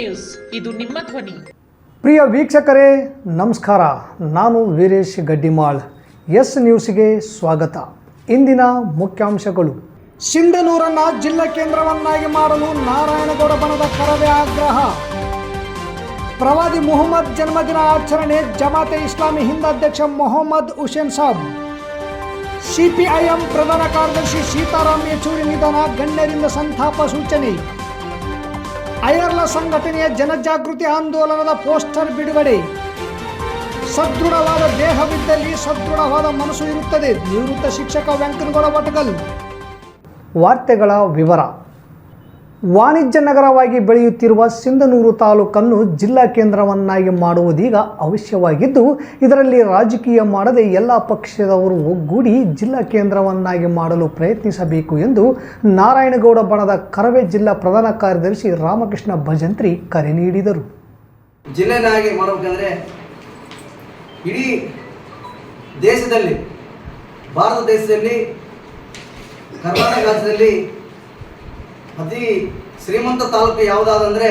News. ಇದು ನಿಮ್ಮ ಧ್ವನಿ. ಪ್ರಿಯ ವೀಕ್ಷಕರೇ, ನಮಸ್ಕಾರ. ನಾನು ವೀರೇಶ್ ಗಡ್ಡಿಮಾಳ್. ಎಸ್ ನ್ಯೂಸ್ಗೆ ಸ್ವಾಗತ. ಇಂದಿನ ಮುಖ್ಯಾಂಶಗಳು. ಸಿಂಧನೂರನ್ನ ಜಿಲ್ಲಾ ಕೇಂದ್ರವನ್ನಾಗಿ ಮಾಡಲು ನಾರಾಯಣಗೌಡ ಬಣದ ಕರವೇ ಆಗ್ರಹ. ಪ್ರವಾದಿ ಮೊಹಮ್ಮದ್ ಜನ್ಮದಿನ ಆಚರಣೆ ಜಮಾತೆ ಇಸ್ಲಾಮಿ ಹಿಂದ್ ಅಧ್ಯಕ್ಷ ಮೊಹಮ್ಮದ್ ಹುಸೇನ್ ಸಾಬ್. ಸಿಪಿಐಎಂ ಪ್ರಧಾನ ಕಾರ್ಯದರ್ಶಿ ಸೀತಾರಾಮ್ ಯೆಚೂರಿ ನಿಧನ ಗಣ್ಯರಿಂದ ಸಂತಾಪ ಸೂಚನೆ. ಐರ್ಲ ಸಂಘಟನೆಯ ಜನಜಾಗೃತಿ ಆಂದೋಲನದ ಪೋಸ್ಟರ್ ಬಿಡುಗಡೆ. ಸದೃಢವಾದ ದೇಹವಿದ್ದಲ್ಲಿ ಸದೃಢವಾದ ಮನಸ್ಸು ಇರುತ್ತದೆ. ನಿವೃತ್ತ ಶಿಕ್ಷಕ ವೆಂಕನಗೌಡ ವಟಗಲ್. ವಾರ್ತೆಗಳ ವಿವರ. ವಾಣಿಜ್ಯ ನಗರವಾಗಿ ಬೆಳೆಯುತ್ತಿರುವ ಸಿಂಧನೂರು ತಾಲೂಕನ್ನು ಜಿಲ್ಲಾ ಕೇಂದ್ರವನ್ನಾಗಿ ಮಾಡುವುದೀಗ ಅವಶ್ಯವಾಗಿದ್ದು, ಇದರಲ್ಲಿ ರಾಜಕೀಯ ಮಾಡದೆ ಎಲ್ಲ ಪಕ್ಷದವರು ಒಗ್ಗೂಡಿ ಜಿಲ್ಲಾ ಕೇಂದ್ರವನ್ನಾಗಿ ಮಾಡಲು ಪ್ರಯತ್ನಿಸಬೇಕು ಎಂದು ನಾರಾಯಣಗೌಡ ಬಣದ ಕರವೇ ಜಿಲ್ಲಾ ಪ್ರಧಾನ ಕಾರ್ಯದರ್ಶಿ ರಾಮಕೃಷ್ಣ ಭಜಂತ್ರಿ ಕರೆ ನೀಡಿದರು. ಜಿಲ್ಲೆನಾಗಿ ಮಾಡಬೇಕಂದ್ರೆ ಇಡೀ ದೇಶದಲ್ಲಿ, ಭಾರತ ದೇಶದಲ್ಲಿ, ಕರ್ನಾಟಕ ರಾಜ್ಯದಲ್ಲಿ ಅತಿ ಶ್ರೀಮಂತ ತಾಲೂಕು ಯಾವುದಾದಂದರೆ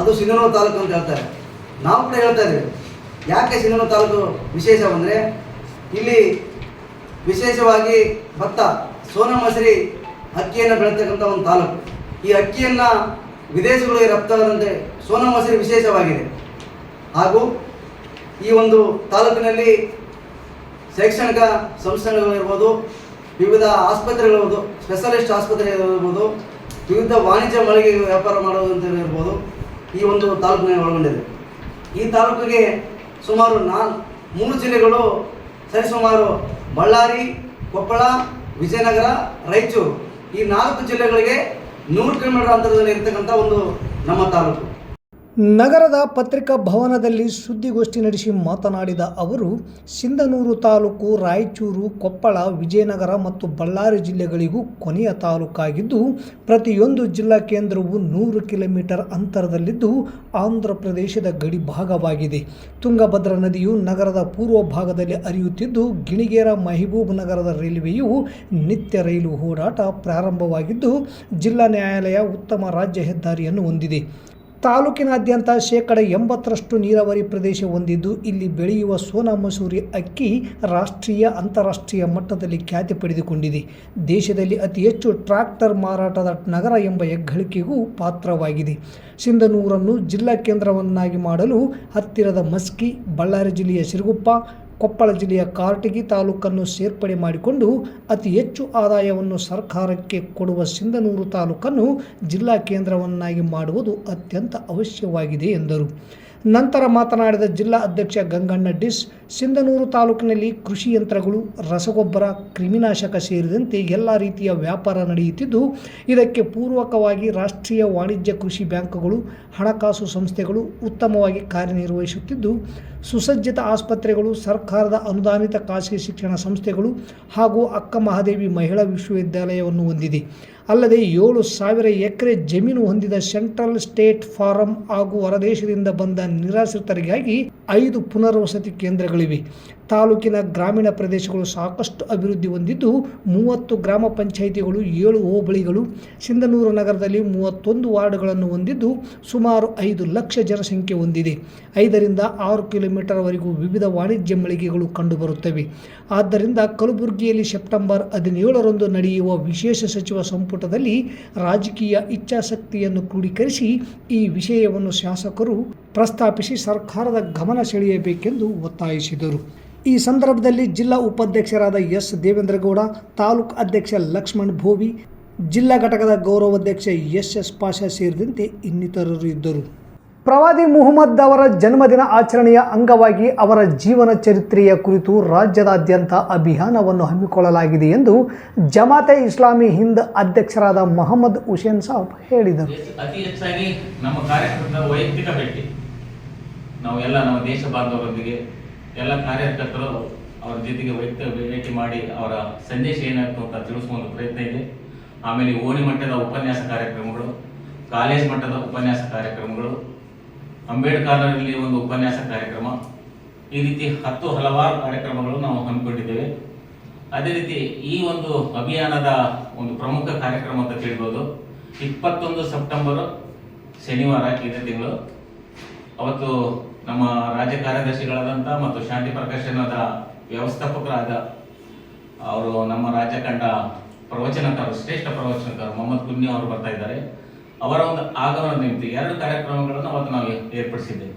ಅದು ಸಿಂಧನೂರು ತಾಲೂಕು ಅಂತ ಹೇಳ್ತಾರೆ. ನಾವು ಕೂಡ ಹೇಳ್ತಾ ಇದ್ದೀವಿ. ಯಾಕೆ ಸಿಂಧನೂರು ತಾಲೂಕು ವಿಶೇಷವಂದರೆ ಇಲ್ಲಿ ವಿಶೇಷವಾಗಿ ಭತ್ತ, ಸೋನ ಮಸರಿ ಅಕ್ಕಿಯನ್ನು ಬೆಳೆತಕ್ಕಂಥ ಒಂದು ತಾಲೂಕು. ಈ ಅಕ್ಕಿಯನ್ನು ವಿದೇಶಗಳಿಗೆ ರಫ್ತಾದಂತೆ ಸೋನ ಮಸರಿ ವಿಶೇಷವಾಗಿದೆ. ಹಾಗೂ ಈ ಒಂದು ತಾಲೂಕಿನಲ್ಲಿ ಶೈಕ್ಷಣಿಕ ಸಂಸ್ಥೆಗಳಿರ್ಬೋದು, ವಿವಿಧ ಆಸ್ಪತ್ರೆಗಳಿರ್ಬೋದು ಸ್ಪೆಷಲಿಸ್ಟ್ ಆಸ್ಪತ್ರೆ ಇರ್ಬೋದು ವಿವಿಧ ವಾಣಿಜ್ಯ ಮಳಿಗೆ ವ್ಯಾಪಾರ ಮಾಡೋದಂತ ಇರ್ಬೋದು ಈ ಒಂದು ತಾಲೂಕಿನ ಒಳಗೊಂಡಿದೆ. ಈ ತಾಲೂಕಿಗೆ ಸುಮಾರು ನಾಲ್ ಮೂರು ಜಿಲ್ಲೆಗಳು ಸರಿಸುಮಾರು ಬಳ್ಳಾರಿ, ಕೊಪ್ಪಳ, ವಿಜಯನಗರ, ರಾಯಚೂರು. ಈ ನಾಲ್ಕು ಜಿಲ್ಲೆಗಳಿಗೆ ನೂರು ಕಿಲೋಮೀಟರ್ ಅಂತರದಲ್ಲಿ ಇರ್ತಕ್ಕಂಥ ಒಂದು ನಮ್ಮ ತಾಲೂಕು. ನಗರದ ಪತ್ರಿಕಾ ಭವನದಲ್ಲಿ ಸುದ್ದಿಗೋಷ್ಠಿ ನಡೆಸಿ ಮಾತನಾಡಿದ ಅವರು, ಸಿಂಧನೂರು ತಾಲೂಕು ರಾಯಚೂರು, ಕೊಪ್ಪಳ, ವಿಜಯನಗರ ಮತ್ತು ಬಳ್ಳಾರಿ ಜಿಲ್ಲೆಗಳಿಗೂ ಕೊನೆಯ ತಾಲೂಕಾಗಿದ್ದು, ಪ್ರತಿಯೊಂದು ಜಿಲ್ಲಾ ಕೇಂದ್ರವು ನೂರು ಕಿಲೋಮೀಟರ್ ಅಂತರದಲ್ಲಿದ್ದು, ಆಂಧ್ರ ಪ್ರದೇಶದ ಗಡಿ ಭಾಗವಾಗಿದೆ. ತುಂಗಭದ್ರಾ ನದಿಯು ನಗರದ ಪೂರ್ವ ಭಾಗದಲ್ಲಿ ಹರಿಯುತ್ತಿದ್ದು, ಗಿಣಿಗೇರ ಮಹಬೂಬ್ ನಗರದ ರೈಲ್ವೆಯು ನಿತ್ಯ ರೈಲು ಓಡಾಟ ಪ್ರಾರಂಭವಾಗಿದ್ದು, ಜಿಲ್ಲಾ ನ್ಯಾಯಾಲಯ ಉತ್ತಮ ರಾಜ್ಯ ಹೆದ್ದಾರಿಯನ್ನು ಹೊಂದಿದೆ. ತಾಲೂಕಿನಾದ್ಯಂತ ಶೇಕಡ ಎಂಬತ್ತರಷ್ಟು ನೀರಾವರಿ ಪ್ರದೇಶ ಹೊಂದಿದ್ದು, ಇಲ್ಲಿ ಬೆಳೆಯುವ ಸೋನಾ ಮಸೂರಿ ಅಕ್ಕಿ ರಾಷ್ಟ್ರೀಯ ಅಂತಾರಾಷ್ಟ್ರೀಯ ಮಟ್ಟದಲ್ಲಿ ಖ್ಯಾತಿ ಪಡೆದುಕೊಂಡಿದೆ. ದೇಶದಲ್ಲಿ ಅತಿ ಹೆಚ್ಚು ಟ್ರ್ಯಾಕ್ಟರ್ ಮಾರಾಟದ ನಗರ ಎಂಬ ಹೆಗ್ಗಳಿಕೆಗೂ ಪಾತ್ರವಾಗಿದೆ. ಸಿಂಧನೂರನ್ನು ಜಿಲ್ಲಾ ಕೇಂದ್ರವನ್ನಾಗಿ ಮಾಡಲು ಹತ್ತಿರದ ಮಸ್ಕಿ, ಬಳ್ಳಾರಿ ಜಿಲ್ಲೆಯ ಸಿರುಗುಪ್ಪ ಕೊಪ್ಪಳ ಜಿಲ್ಲೆಯ ಕಾರ್ಟಗಿ ತಾಲೂಕನ್ನು ಸೇರ್ಪಡೆ ಮಾಡಿಕೊಂಡು ಅತಿ ಹೆಚ್ಚು ಆದಾಯವನ್ನು ಸರ್ಕಾರಕ್ಕೆ ಕೊಡುವ ಸಿಂಧನೂರು ತಾಲೂಕನ್ನು ಜಿಲ್ಲಾ ಕೇಂದ್ರವನ್ನಾಗಿ ಮಾಡುವುದು ಅತ್ಯಂತ ಅವಶ್ಯವಾಗಿದೆ ಎಂದರು. ನಂತರ ಮಾತನಾಡಿದ ಜಿಲ್ಲಾ ಅಧ್ಯಕ್ಷ ಗಂಗಣ್ಣ ಡಿಸ್, ಸಿಂಧನೂರು ತಾಲೂಕಿನಲ್ಲಿ ಕೃಷಿ ಯಂತ್ರಗಳು, ರಸಗೊಬ್ಬರ, ಕ್ರಿಮಿನಾಶಕ ಸೇರಿದಂತೆ ಎಲ್ಲ ರೀತಿಯ ವ್ಯಾಪಾರ ನಡೆಯುತ್ತಿದ್ದು, ಇದಕ್ಕೆ ಪೂರ್ವಕವಾಗಿ ರಾಷ್ಟ್ರೀಯ ವಾಣಿಜ್ಯ ಕೃಷಿ ಬ್ಯಾಂಕುಗಳು, ಹಣಕಾಸು ಸಂಸ್ಥೆಗಳು ಉತ್ತಮವಾಗಿ ಕಾರ್ಯನಿರ್ವಹಿಸುತ್ತಿದ್ದು ಸುಸಜ್ಜಿತ ಆಸ್ಪತ್ರೆಗಳು, ಸರ್ಕಾರದ ಅನುದಾನಿತ ಖಾಸಗಿ ಶಿಕ್ಷಣ ಸಂಸ್ಥೆಗಳು ಹಾಗೂ ಅಕ್ಕ ಮಹಾದೇವಿ ಮಹಿಳಾ ವಿಶ್ವವಿದ್ಯಾಲಯವನ್ನು ಹೊಂದಿದೆ. ಅಲ್ಲದೆ ಏಳು ಸಾವಿರ ಎಕರೆ ಜಮೀನು ಹೊಂದಿದ ಸೆಂಟ್ರಲ್ ಸ್ಟೇಟ್ ಫಾರಂ ಹಾಗೂ ಹೊರದೇಶದಿಂದ ಬಂದ ನಿರಾಶ್ರಿತರಿಗಾಗಿ ಐದು ಪುನರ್ವಸತಿ ಕೇಂದ್ರಗಳಿವೆ. ತಾಲೂಕಿನ ಗ್ರಾಮೀಣ ಪ್ರದೇಶಗಳು ಸಾಕಷ್ಟು ಅಭಿವೃದ್ಧಿ ಹೊಂದಿದ್ದು, ಮೂವತ್ತು ಗ್ರಾಮ ಪಂಚಾಯಿತಿಗಳು, ಏಳು ಹೋಬಳಿಗಳು, ಸಿಂಧನೂರು ನಗರದಲ್ಲಿ ಮೂವತ್ತೊಂದು ವಾರ್ಡ್ಗಳನ್ನು ಹೊಂದಿದ್ದು, ಸುಮಾರು ಐದು ಲಕ್ಷ ಜನಸಂಖ್ಯೆ ಹೊಂದಿದೆ. ಐದರಿಂದ ಆರು ಕಿಲೋಮೀಟರ್ವರೆಗೂ ವಿವಿಧ ವಾಣಿಜ್ಯ ಮಳಿಗೆಗಳು ಕಂಡುಬರುತ್ತವೆ. ಆದ್ದರಿಂದ ಕಲಬುರಗಿಯಲ್ಲಿ ಸೆಪ್ಟೆಂಬರ್ ಹದಿನೇಳರಂದು ನಡೆಯುವ ವಿಶೇಷ ಸಚಿವ ಸಂಪುಟದಲ್ಲಿ ರಾಜಕೀಯ ಇಚ್ಛಾಶಕ್ತಿಯನ್ನು ಕ್ರೋಢೀಕರಿಸಿ ಈ ವಿಷಯವನ್ನು ಶಾಸಕರು ಪ್ರಸ್ತಾಪಿಸಿ ಸರ್ಕಾರದ ಗಮನ ಸೆಳೆಯಬೇಕೆಂದು ಒತ್ತಾಯಿಸಿದರು. ಈ ಸಂದರ್ಭದಲ್ಲಿ ಜಿಲ್ಲಾ ಉಪಾಧ್ಯಕ್ಷರಾದ ಎಸ್. ದೇವೇಂದ್ರಗೌಡ, ತಾಲೂಕು ಅಧ್ಯಕ್ಷ ಲಕ್ಷ್ಮಣ್ ಭೋವಿ, ಜಿಲ್ಲಾ ಘಟಕದ ಗೌರವಾಧ್ಯಕ್ಷ ಎಸ್. ಎಸ್. ಪಾಷಾ ಸೇರಿದಂತೆ ಇನ್ನಿತರರು ಇದ್ದರು. ಪ್ರವಾದಿ ಮುಹಮ್ಮದ್ ಅವರ ಜನ್ಮದಿನ ಆಚರಣೆಯ ಅಂಗವಾಗಿ ಅವರ ಜೀವನ ಚರಿತ್ರೆಯ ಕುರಿತು ರಾಜ್ಯದಾದ್ಯಂತ ಅಭಿಯಾನವನ್ನು ಹಮ್ಮಿಕೊಳ್ಳಲಾಗಿದೆ ಎಂದು ಜಮಾತೆ ಇಸ್ಲಾಮಿ ಹಿಂದ್ ಅಧ್ಯಕ್ಷರಾದ ಮೊಹಮ್ಮದ್ ಹುಸೇನ್ ಸಾಬ್ ಹೇಳಿದರು. ಅತಿ ಹೆಚ್ಚಾಗಿ ನಮ್ಮ ಕಾರ್ಯಕರ್ತರ ವೈಯಕ್ತಿಕ ಭೇಟಿ. ನಾವು ಎಲ್ಲ ನಮ್ಮ ದೇಶ ಬಾಂಧವರೊಂದಿಗೆ ಎಲ್ಲ ಕಾರ್ಯಕರ್ತರು ಅವರ ಜೊತೆಗೆ ವೈಯಕ್ತಿಕ ಭೇಟಿ ಮಾಡಿ ಅವರ ಸಂದೇಶ ಏನಾಯಿತು ಅಂತ ತಿಳಿಸುವ ಪ್ರಯತ್ನ ಇದೆ. ಆಮೇಲೆ ಓಣಿ ಮಟ್ಟದ ಉಪನ್ಯಾಸ ಕಾರ್ಯಕ್ರಮಗಳು, ಕಾಲೇಜ್ ಮಟ್ಟದ ಉಪನ್ಯಾಸ ಕಾರ್ಯಕ್ರಮಗಳು ಅಂಬೇಡ್ಕರ್ನಲ್ಲಿ ಒಂದು ಉಪನ್ಯಾಸ ಕಾರ್ಯಕ್ರಮ. ಈ ರೀತಿ ಹತ್ತು ಹಲವಾರು ಕಾರ್ಯಕ್ರಮಗಳು ನಾವು ಹಮ್ಮಿಕೊಂಡಿದ್ದೇವೆ. ಅದೇ ರೀತಿ ಈ ಒಂದು ಅಭಿಯಾನದ ಒಂದು ಪ್ರಮುಖ ಕಾರ್ಯಕ್ರಮ ಅಂತ ಹೇಳ್ಬೋದು ಇಪ್ಪತ್ತೊಂದು ಸೆಪ್ಟೆಂಬರ್ ಶನಿವಾರ ಇದೇ ತಿಂಗಳು. ಅವತ್ತು ನಮ್ಮ ರಾಜ್ಯ ಕಾರ್ಯದರ್ಶಿಗಳಾದಂಥ ಮತ್ತು ಶಾಂತಿ ಪ್ರಕಾಶನದ ವ್ಯವಸ್ಥಾಪಕರಾದ ಅವರು ನಮ್ಮ ರಾಜ್ಯ ಕಂಡ ಪ್ರವಚನಕಾರರು ಶ್ರೇಷ್ಠ ಪ್ರವಚನಕಾರರು ಮೊಹಮ್ಮದ್ ಕುನ್ನಿ ಅವರು ಬರ್ತಾ ಇದ್ದಾರೆ. ಅವರ ಒಂದು ಆಗಮನ ನಿಮಿತ್ತ ಎರಡು ಕಾರ್ಯಕ್ರಮಗಳನ್ನು ಅವತ್ತು ನಾವು ಏರ್ಪಡಿಸಿದ್ದೇವೆ.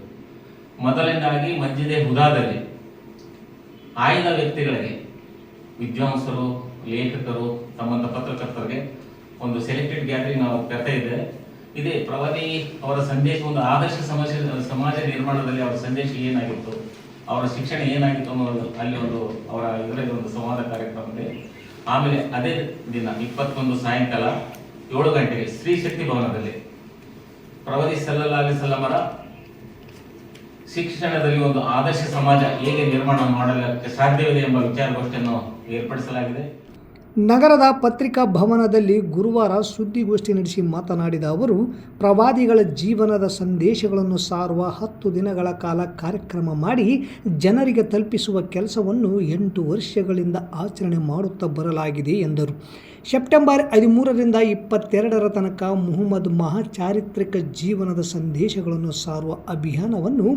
ಮೊದಲನೇದಾಗಿ ಮಜ್ಜಿದೆ ಹುದಾದಲ್ಲಿ ಆಯ್ದ ವ್ಯಕ್ತಿಗಳಿಗೆ, ವಿದ್ವಾಂಸರು, ಲೇಖಕರು ತಮ್ಮಂತ ಪತ್ರಕರ್ತರಿಗೆ ಒಂದು ಸೆಲೆಕ್ಟೆಡ್ ಗ್ಯಾದರಿಂಗ್ ನಾವು ಕರ್ತಾ ಇದ್ದೇವೆ. ಇದೇ ಪ್ರವತಿ ಅವರ ಸಂದೇಶ, ಒಂದು ಆದರ್ಶ ಸಮಾಜ ಸಮಾಜ ನಿರ್ಮಾಣದಲ್ಲಿ ಅವರ ಸಂದೇಶ ಏನಾಗಿತ್ತು, ಅವರ ಶಿಕ್ಷಣ ಏನಾಗಿತ್ತು ಅನ್ನೋದು ಅಲ್ಲಿ ಒಂದು ಅವರ ಇದರಲ್ಲಿ ಒಂದು ಸಂವಾದ ಕಾರ್ಯಕ್ರಮ ಇದೆ. ಆಮೇಲೆ ಅದೇ ದಿನ ಇಪ್ಪತ್ತೊಂದು ಸಾಯಂಕಾಲ ಏಳು ಗಂಟೆಗೆ ಶ್ರೀ ಶಕ್ತಿ ಭವನದಲ್ಲಿ ಪ್ರವಾದಿ ಸಲ್ಲಲ್ಲಾಹು ಸಲ್ಲಮರ ಶಿಕ್ಷಣದಲ್ಲಿ ಒಂದು ಆದರ್ಶ ಸಮಾಜ ಹೇಗೆ ನಿರ್ಮಾಣ ಮಾಡಲಿಕ್ಕೆ ಸಾಧ್ಯವಿದೆ ಎಂಬ ವಿಚಾರಗೋಷ್ಠಿಯನ್ನು ಏರ್ಪಡಿಸಲಾಗಿದೆ. ನಗರದ ಪತ್ರಿಕಾ ಭವನದಲ್ಲಿ ಗುರುವಾರ ಸುದ್ದಿಗೋಷ್ಠಿ ನಡೆಸಿ ಮಾತನಾಡಿದ ಅವರು, ಪ್ರವಾದಿಗಳ ಜೀವನದ ಸಂದೇಶಗಳನ್ನು ಸಾರುವ ಹತ್ತು ದಿನಗಳ ಕಾಲ ಕಾರ್ಯಕ್ರಮ ಮಾಡಿ ಜನರಿಗೆ ತಲುಪಿಸುವ ಕೆಲಸವನ್ನು ಎಂಟು ವರ್ಷಗಳಿಂದ ಆಚರಣೆ ಮಾಡುತ್ತಾ ಬರಲಾಗಿದೆ ಎಂದರು. ಸೆಪ್ಟೆಂಬರ್ ಹದಿಮೂರರಿಂದ ಇಪ್ಪತ್ತೆರಡರ ತನಕ ಮುಹಮ್ಮದ್ ಮಹಾ ಚಾರಿತ್ರಿಕ ಜೀವನದ ಸಂದೇಶಗಳನ್ನು ಸಾರುವ ಅಭಿಯಾನವನ್ನು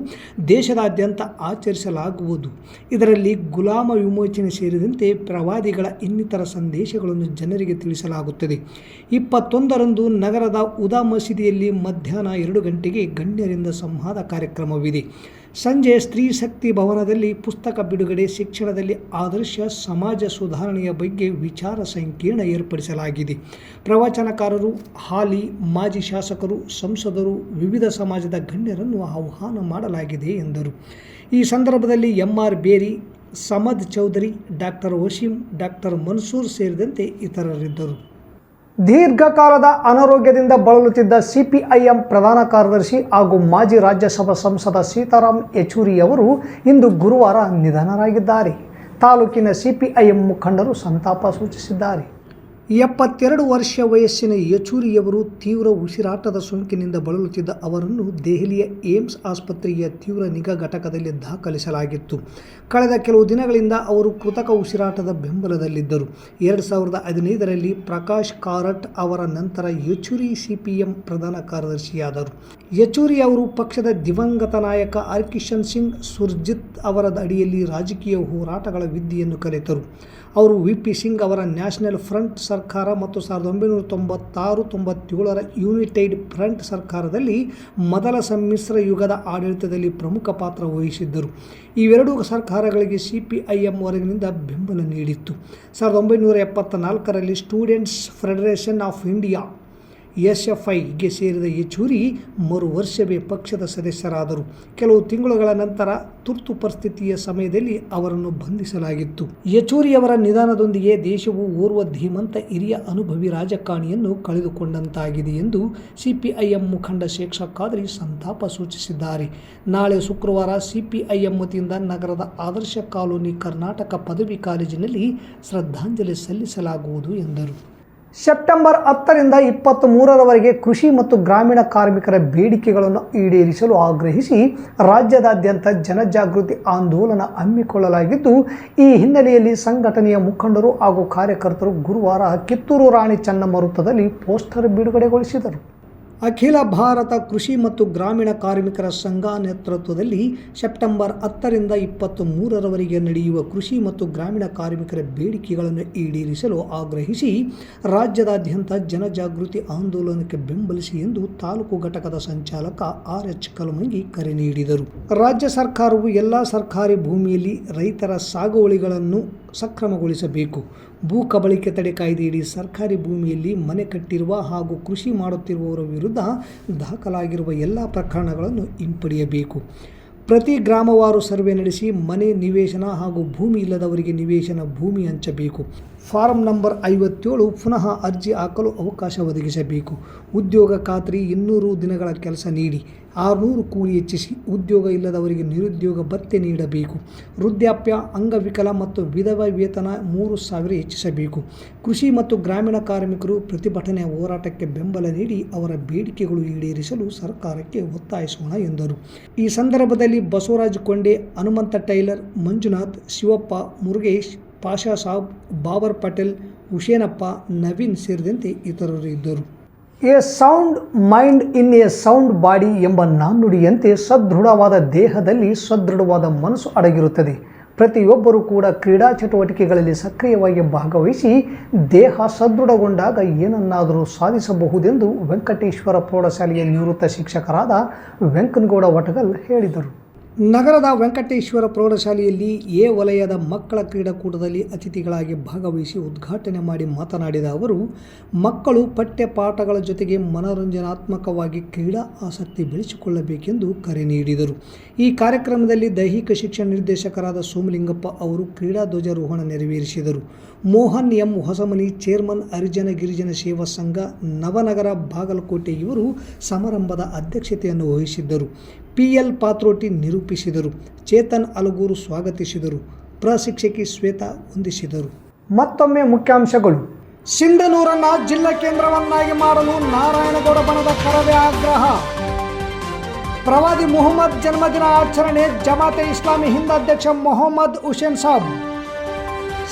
ದೇಶದಾದ್ಯಂತ ಆಚರಿಸಲಾಗುವುದು. ಇದರಲ್ಲಿ ಗುಲಾಮ ವಿಮೋಚನೆ ಸೇರಿದಂತೆ ಪ್ರವಾದಿಗಳ ಇನ್ನಿತರ ಸಂದೇಶಗಳನ್ನು ಜನರಿಗೆ ತಿಳಿಸಲಾಗುತ್ತದೆ. ಇಪ್ಪತ್ತೊಂದರಂದು ನಗರದ ಉದಾ ಮಸೀದಿಯಲ್ಲಿ ಮಧ್ಯಾಹ್ನ ಎರಡು ಗಂಟೆಗೆ ಗಣ್ಯರಿಂದ ಸಂವಾದ ಕಾರ್ಯಕ್ರಮವಿದೆ. ಸಂಜೆ ಸ್ತ್ರೀ ಶಕ್ತಿ ಭವನದಲ್ಲಿ ಪುಸ್ತಕ ಬಿಡುಗಡೆ ಶಿಕ್ಷಣದಲ್ಲಿ ಆದರ್ಶ ಸಮಾಜ ಸುಧಾರಣೆಯ ಬಗ್ಗೆ ವಿಚಾರ ಸಂಕಿರಣ ಏರ್ಪಡಿಸಲಾಗಿದೆ. ಪ್ರವಚನಕಾರರು, ಹಾಲಿ, ಮಾಜಿ ಶಾಸಕರು, ಸಂಸದರು, ವಿವಿಧ ಸಮಾಜದ ಗಣ್ಯರನ್ನು ಆಹ್ವಾನ ಮಾಡಲಾಗಿದೆ ಎಂದರು. ಈ ಸಂದರ್ಭದಲ್ಲಿ M R Beri, Samad Chaudhary, doctor Waseem, doctor Mansoor ಸೇರಿದಂತೆ ಇತರರಿದ್ದರು. ದೀರ್ಘಕಾಲದ ಅನಾರೋಗ್ಯದಿಂದ ಬಳಲುತ್ತಿದ್ದ ಸಿಪಿಐಎಂ ಪ್ರಧಾನ ಕಾರ್ಯದರ್ಶಿ ಹಾಗೂ ಮಾಜಿ ರಾಜ್ಯಸಭಾ ಸಂಸದ ಸೀತಾರಾಮ್ ಯೆಚೂರಿ ಅವರು ಇಂದು ಗುರುವಾರ ನಿಧನರಾಗಿದ್ದಾರೆ. ತಾಲೂಕಿನ ಸಿಪಿಐಎಂ ಮುಖಂಡರು ಸಂತಾಪ ಸೂಚಿಸಿದ್ದಾರೆ. ಎಪ್ಪತ್ತೆರಡು ವರ್ಷ ವಯಸ್ಸಿನ ಯಚೂರಿಯವರು ತೀವ್ರ ಉಸಿರಾಟದ ಸೋಂಕಿನಿಂದ ಬಳಲುತ್ತಿದ್ದ ಅವರನ್ನು ದೆಹಲಿಯ ಏಮ್ಸ್ ಆಸ್ಪತ್ರೆಯ ತೀವ್ರ ನಿಗಾ ಘಟಕದಲ್ಲಿ ದಾಖಲಿಸಲಾಗಿತ್ತು. ಕಳೆದ ಕೆಲವು ದಿನಗಳಿಂದ ಅವರು ಕೃತಕ ಉಸಿರಾಟದ ಬೆಂಬಲದಲ್ಲಿದ್ದರು. ಎರಡು ಸಾವಿರದ ಹದಿನೈದರಲ್ಲಿ ಪ್ರಕಾಶ್ ಕಾರಟ್ ಅವರ ನಂತರ ಯಚೂರಿ ಸಿಪಿಎಂ ಪ್ರಧಾನ ಕಾರ್ಯದರ್ಶಿಯಾದರು. ಯಚೂರಿ ಅವರು ಪಕ್ಷದ ದಿವಂಗತ ನಾಯಕ ಹರ್ಕಿಶನ್ ಸಿಂಗ್ ಸುರ್ಜಿತ್ ಅವರ ಅಡಿಯಲ್ಲಿ ರಾಜಕೀಯ ಹೋರಾಟಗಳ ವಿದ್ಯೆಯನ್ನು ಕಲಿತರು. ಅವರು ವಿ ಪಿ ಸಿಂಗ್ ಅವರ ನ್ಯಾಷನಲ್ ಫ್ರಂಟ್ ಸರ್ಕಾರ ಮತ್ತು ಸಾವಿರದ ಒಂಬೈನೂರ ತೊಂಬತ್ತಾರು, ತೊಂಬತ್ತೇಳರ ಯುನೈಟೆಡ್ ಫ್ರಂಟ್ ಸರ್ಕಾರದಲ್ಲಿ ಮೊದಲ ಸಮ್ಮಿಶ್ರ ಯುಗದ ಆಡಳಿತದಲ್ಲಿ ಪ್ರಮುಖ ಪಾತ್ರ ವಹಿಸಿದ್ದರು. ಇವೆರಡೂ ಸರ್ಕಾರಗಳಿಗೆ ಸಿ ಪಿ ಐ ಎಂ ಹೊರಗಿನಿಂದ ಬೆಂಬಲ ನೀಡಿತ್ತು. ಸಾವಿರದ ಒಂಬೈನೂರ ಎಪ್ಪತ್ತ ನಾಲ್ಕರಲ್ಲಿ students federation of India S F ಐಗೆ ಸೇರಿದ ಯೆಚೂರಿ ಮರು ವರ್ಷವೇ ಪಕ್ಷದ ಸದಸ್ಯರಾದರು. ಕೆಲವು ತಿಂಗಳುಗಳ ನಂತರ ತುರ್ತು ಪರಿಸ್ಥಿತಿಯ ಸಮಯದಲ್ಲಿ ಅವರನ್ನು ಬಂಧಿಸಲಾಗಿತ್ತು. ಯಚೂರಿಯವರ ನಿಧನದೊಂದಿಗೆ ದೇಶವು ಓರ್ವ ಧೀಮಂತ ಹಿರಿಯ ಅನುಭವಿ ರಾಜಕಾರಣಿಯನ್ನು ಕಳೆದುಕೊಂಡಂತಾಗಿದೆ ಎಂದು ಸಿಪಿಐಎಂ ಮುಖಂಡ ಶೇಖ ಖಾದ್ರಿ ಸಂತಾಪ ಸೂಚಿಸಿದ್ದಾರೆ. ನಾಳೆ ಶುಕ್ರವಾರ ಸಿಪಿಐಎಂ ವತಿಯಿಂದ ನಗರದ ಆದರ್ಶ ಕಾಲೋನಿ ಕರ್ನಾಟಕ ಪದವಿ ಕಾಲೇಜಿನಲ್ಲಿ ಶ್ರದ್ಧಾಂಜಲಿ ಸಲ್ಲಿಸಲಾಗುವುದು ಎಂದರು. ಸೆಪ್ಟೆಂಬರ್ ಹತ್ತರಿಂದ ಇಪ್ಪತ್ತ್ ಮೂರರವರೆಗೆ ಕೃಷಿ ಮತ್ತು ಗ್ರಾಮೀಣ ಕಾರ್ಮಿಕರ ಬೇಡಿಕೆಗಳನ್ನು ಈಡೇರಿಸಲು ಆಗ್ರಹಿಸಿ ರಾಜ್ಯದಾದ್ಯಂತ ಜನಜಾಗೃತಿ ಆಂದೋಲನ ಹಮ್ಮಿಕೊಳ್ಳಲಾಗಿದ್ದು, ಈ ಹಿನ್ನೆಲೆಯಲ್ಲಿ ಸಂಘಟನೆಯ ಮುಖಂಡರು ಹಾಗೂ ಕಾರ್ಯಕರ್ತರು ಗುರುವಾರ ಕಿತ್ತೂರು ರಾಣಿ ಚೆನ್ನಮ್ಮ ವೃತ್ತದಲ್ಲಿ ಪೋಸ್ಟರ್ ಬಿಡುಗಡೆಗೊಳಿಸಿದರು. ಅಖಿಲ ಭಾರತ ಕೃಷಿ ಮತ್ತು ಗ್ರಾಮೀಣ ಕಾರ್ಮಿಕರ ಸಂಘ ನೇತೃತ್ವದಲ್ಲಿ ಸೆಪ್ಟೆಂಬರ್ ಹತ್ತರಿಂದ ಇಪ್ಪತ್ತ್ ಮೂರರವರೆಗೆ ನಡೆಯುವ ಕೃಷಿ ಮತ್ತು ಗ್ರಾಮೀಣ ಕಾರ್ಮಿಕರ ಬೇಡಿಕೆಗಳನ್ನು ಈಡೇರಿಸಲು ಆಗ್ರಹಿಸಿ ರಾಜ್ಯದಾದ್ಯಂತ ಜನಜಾಗೃತಿ ಆಂದೋಲನಕ್ಕೆ ಬೆಂಬಲಿಸಿ ಎಂದು ತಾಲೂಕು ಘಟಕದ ಸಂಚಾಲಕ ಆರ್ ಎಚ್ ಕಲಮಂಗಿ ಕರೆ ನೀಡಿದರು. ರಾಜ್ಯ ಸರ್ಕಾರವು ಎಲ್ಲ ಸರ್ಕಾರಿ ಭೂಮಿಯಲ್ಲಿ ರೈತರ ಸಾಗುವಳಿಗಳನ್ನು ಸಕ್ರಮಗೊಳಿಸಬೇಕು. ಭೂ ಕಬಳಿಕೆ ತಡೆ ಕಾಯ್ದೆಯಡಿ ಸರ್ಕಾರಿ ಭೂಮಿಯಲ್ಲಿ ಮನೆ ಕಟ್ಟಿರುವ ಹಾಗೂ ಕೃಷಿ ಮಾಡುತ್ತಿರುವವರ ವಿರುದ್ಧ ದಾಖಲಾಗಿರುವ ಎಲ್ಲ ಪ್ರಕರಣಗಳನ್ನು ಹಿಂಪಡೆಯಬೇಕು. ಪ್ರತಿ ಗ್ರಾಮವಾರು ಸರ್ವೆ ನಡೆಸಿ ಮನೆ ನಿವೇಶನ ಹಾಗೂ ಭೂಮಿ ಇಲ್ಲದವರಿಗೆ ನಿವೇಶನ ಭೂಮಿ ಹಂಚಬೇಕು. ಫಾರ್ಮ್ ನಂಬರ್ ಐವತ್ತೇಳು ಪುನಃ ಅರ್ಜಿ ಹಾಕಲು ಅವಕಾಶ ಒದಗಿಸಬೇಕು. ಉದ್ಯೋಗ ಖಾತ್ರಿ ಇನ್ನೂರು ದಿನಗಳ ಕೆಲಸ ನೀಡಿ. ಆರುನೂರು ಕೂಲಿ ಹೆಚ್ಚಿಸಿ ಉದ್ಯೋಗ ಇಲ್ಲದವರಿಗೆ ನಿರುದ್ಯೋಗ ಭತ್ಯೆ ನೀಡಬೇಕು. ವೃದ್ಧಾಪ್ಯ, ಅಂಗವಿಕಲ ಮತ್ತು ವಿಧವಾ ವೇತನ ಮೂರು ಸಾವಿರ ಹೆಚ್ಚಿಸಬೇಕು. ಕೃಷಿ ಮತ್ತು ಗ್ರಾಮೀಣ ಕಾರ್ಮಿಕರು ಪ್ರತಿಭಟನೆ ಹೋರಾಟಕ್ಕೆ ಬೆಂಬಲ ನೀಡಿ ಅವರ ಬೇಡಿಕೆಗಳು ಈಡೇರಿಸಲು ಸರ್ಕಾರಕ್ಕೆ ಒತ್ತಾಯಿಸೋಣ ಎಂದರು. ಈ ಸಂದರ್ಭದಲ್ಲಿ ಬಸವರಾಜ ಕೊಂಡೆ, ಹನುಮಂತ ಟೈಲರ್, ಮಂಜುನಾಥ್, ಶಿವಪ್ಪ, ಮುರುಗೇಶ್, ಪಾಷಾ ಸಾಬ್, ಬಾಬರ್ ಪಟೇಲ್ ಹುಷೇನಪ್ಪ ನವೀನ್ ಸೇರಿದಂತೆ ಇತರರು ಇದ್ದರು. A sound mind in a sound body ಎಂಬ ನಾಣ್ಣುಡಿಯಂತೆ ಸದೃಢವಾದ ದೇಹದಲ್ಲಿ ಸದೃಢವಾದ ಮನಸ್ಸು ಅಡಗಿರುತ್ತದೆ. ಪ್ರತಿಯೊಬ್ಬರೂ ಕೂಡ ಕ್ರೀಡಾ ಚಟುವಟಿಕೆಗಳಲ್ಲಿ ಸಕ್ರಿಯವಾಗಿ ಭಾಗವಹಿಸಿ ದೇಹ ಸದೃಢಗೊಂಡಾಗ ಏನನ್ನಾದರೂ ಸಾಧಿಸಬಹುದೆಂದು ವೆಂಕಟೇಶ್ವರ ಪ್ರೌಢಶಾಲೆಯ ನಿವೃತ್ತ ಶಿಕ್ಷಕರಾದ ವೆಂಕನಗೌಡ ವಟಗಲ್ ಹೇಳಿದರು. ನಗರದ ವೆಂಕಟೇಶ್ವರ ಪ್ರೌಢಶಾಲೆಯಲ್ಲಿ ಎ ವಲಯದ ಮಕ್ಕಳ ಕ್ರೀಡಾಕೂಟದಲ್ಲಿ ಅತಿಥಿಗಳಾಗಿ ಭಾಗವಹಿಸಿ ಉದ್ಘಾಟನೆ ಮಾಡಿ ಮಾತನಾಡಿದ ಅವರು, ಮಕ್ಕಳು ಪಠ್ಯಪಾಠಗಳ ಜೊತೆಗೆ ಮನೋರಂಜನಾತ್ಮಕವಾಗಿ ಕ್ರೀಡಾ ಆಸಕ್ತಿ ಬೆಳೆಸಿಕೊಳ್ಳಬೇಕೆಂದು ಕರೆ ನೀಡಿದರು. ಈ ಕಾರ್ಯಕ್ರಮದಲ್ಲಿ ದೈಹಿಕ ಶಿಕ್ಷಣ ನಿರ್ದೇಶಕರಾದ ಸೋಮಲಿಂಗಪ್ಪ ಅವರು ಕ್ರೀಡಾ ಧ್ವಜಾರೋಹಣ ನೆರವೇರಿಸಿದರು. ಮೋಹನ್ ಎಂ ಹೊಸಮನಿ, ಚೇರ್ಮನ್ ಹರಿಜನ ಗಿರಿಜನ ಸೇವಾ ಸಂಘ, ನವನಗರ ಬಾಗಲಕೋಟೆ ಇವರು ಸಮಾರಂಭದ ಅಧ್ಯಕ್ಷತೆಯನ್ನು ವಹಿಸಿದ್ದರು. ಪಿ ಎಲ್ ಪಾತ್ರೋಟಿ ನಿರೂಪಿಸಿದರು. ಚೇತನ್ ಅಲಗೂರು ಸ್ವಾಗತಿಸಿದರು. ಪ್ರಶಿಕ್ಷಕಿ ಶ್ವೇತಾ ವಂದಿಸಿದರು. ಮತ್ತೊಮ್ಮೆ ಮುಖ್ಯಾಂಶಗಳು. ಸಿಂಧನೂರನ್ನ ಜಿಲ್ಲಾ ಕೇಂದ್ರವನ್ನಾಗಿ ಮಾಡಲು ನಾರಾಯಣಗೌಡ ಬಣದ ಕರವೇ ಆಗ್ರಹ. ಪ್ರವಾದಿ ಮೊಹಮ್ಮದ್ ಜನ್ಮದಿನ ಆಚರಣೆ ಜಮಾತೆ ಇಸ್ಲಾಮಿ ಹಿಂದ್ ಅಧ್ಯಕ್ಷ ಮೊಹಮ್ಮದ್ ಹುಸೇನ್ ಸಾಬ್.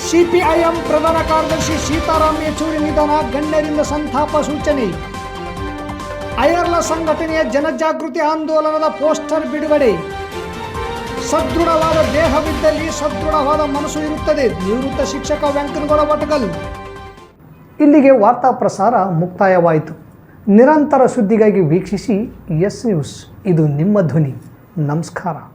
ಸಿಪಿಐಎಂ ಪ್ರಧಾನ ಕಾರ್ಯದರ್ಶಿ ಸೀತಾರಾಮ್ ಯೆಚೂರಿ ನಿಧನ ಗಣ್ಯರಿಂದ ಸಂತಾಪ ಸೂಚನೆ. ಐರ್ಲ ಸಂಘಟನೆಯ ಜನಜಾಗೃತಿ ಆಂದೋಲನದ ಪೋಸ್ಟರ್ ಬಿಡುಗಡೆ. ಸದೃಢವಾದ ದೇಹವಿದ್ದಲ್ಲಿ ಸದೃಢವಾದ ಮನಸ್ಸು ಇರುತ್ತದೆ, ನಿವೃತ್ತ ಶಿಕ್ಷಕ ವೆಂಕನಗೌಡ ವಟಗಲ್. ಇಲ್ಲಿಗೆ ವಾರ್ತಾ ಪ್ರಸಾರ ಮುಕ್ತಾಯವಾಯಿತು. ನಿರಂತರ ಸುದ್ದಿಗಾಗಿ ವೀಕ್ಷಿಸಿ ಎಸ್ ನ್ಯೂಸ್, ಇದು ನಿಮ್ಮ ಧ್ವನಿ. ನಮಸ್ಕಾರ.